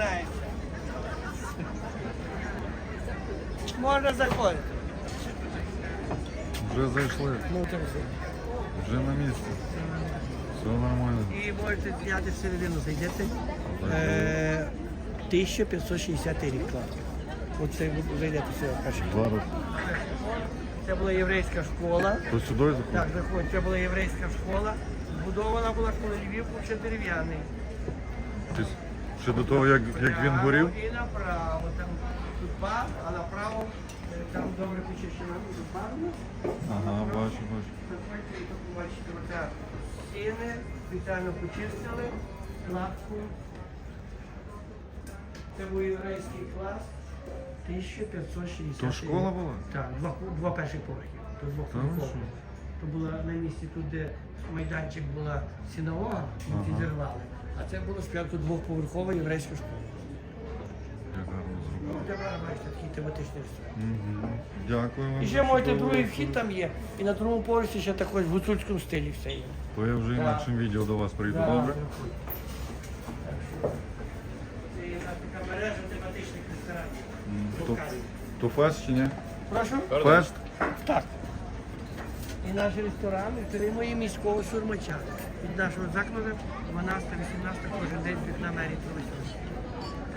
Стараємося. Можна заходити. Вже зайшли, Ну, там все. вже на місці. Все нормально. І можете зняти всередину, зайдете. Е, 1560 рік. клас. Оце ви зайдете сюди. перше. Зараз. Це була єврейська школа. То сюди заходить? Так, заходь, це була єврейська школа. Збудована була, коли Львів був ще дерев'яний. Ти Ще до того, як, як він горів? І направо. Там тут бар, а направо там добре почищено. Тут барно. Ага, бачу, бачу. Заходьте і побачите оце стіни, спеціально почистили, кладку. Це був єврейський клас. 1560. То школа була? Так, два, два перші поверхи. То То була на місці тут, де майданчик була синагога, ми Ага. підірвали. А це було спочатку двохповерхова єврейська школа. Як гарно тепер бачите, такий тематичний ресторан. Угу. Дякую вам. І за ще можете чудову другий вхід там є, і на другому поверсі ще також в гуцульському стилі все є. То я вже інакшим відео до вас прийду, добре? Це є така мережа тематичних ресторанів. М, То, Локальних. то фест чи ні? Прошу? Фест? Так. І наш ресторан підтримує міського сурмача. Від нашого закладу 12-18 кожен день мерії проводять.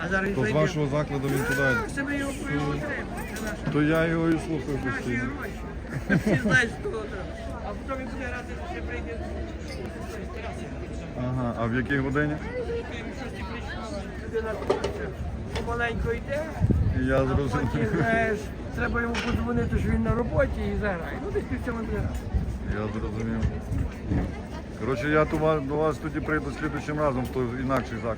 А зараз То з вашого закладу він туди. Так, це ми його. Це наша То я його і слухаю Наші постійно. гроші. Всі знають, що треба. А потім він буде грати, ще прийде. Ага, а в якій годині? Щось помаленько йде, Я а потім, зрозумів. знаєш, треба йому подзвонити, що він на роботі і заграє. Ну, десь пів буде. Я зрозумів. Коротше, я до вас, тоді прийду слідчим разом то інакший заклад.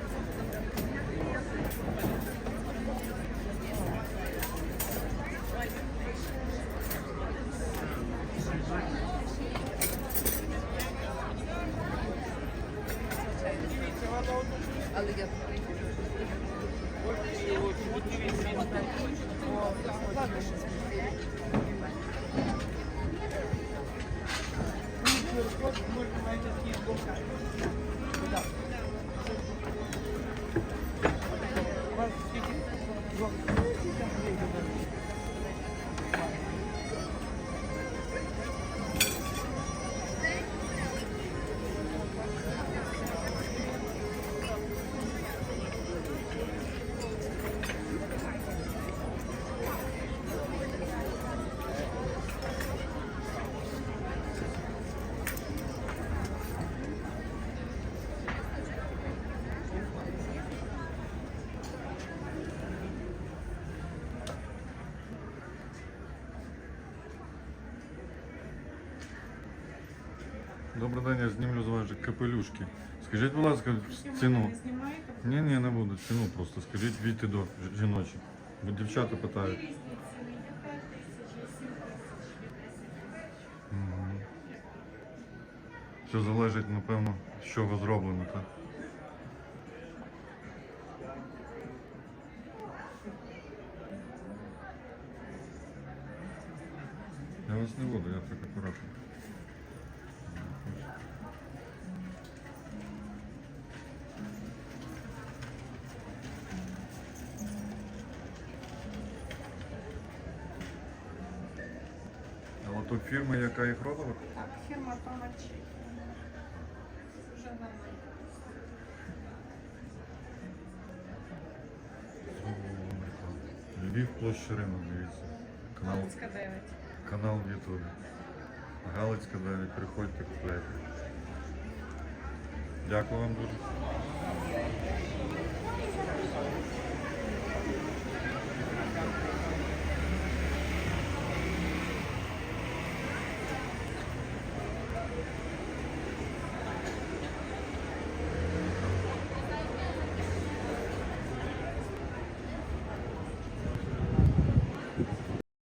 Добрий день, я знімлю з же капелюшки. Скажіть, будь ласка, ціну. Ні, ні, не буду. Ціну просто скажіть війти до жіночі. Бо дівчата питають. Все залежить, напевно, з чого зроблено, так? Я вас не буду, я так акуратно. А фірма, яка їх робила? Так, фірма Томачі. Вже нормально. Львів площа ринок, дивіться. Канал, Галицька 9. канал в Ютубі. Галицька 9, приходьте, купляйте. Дякую вам дуже.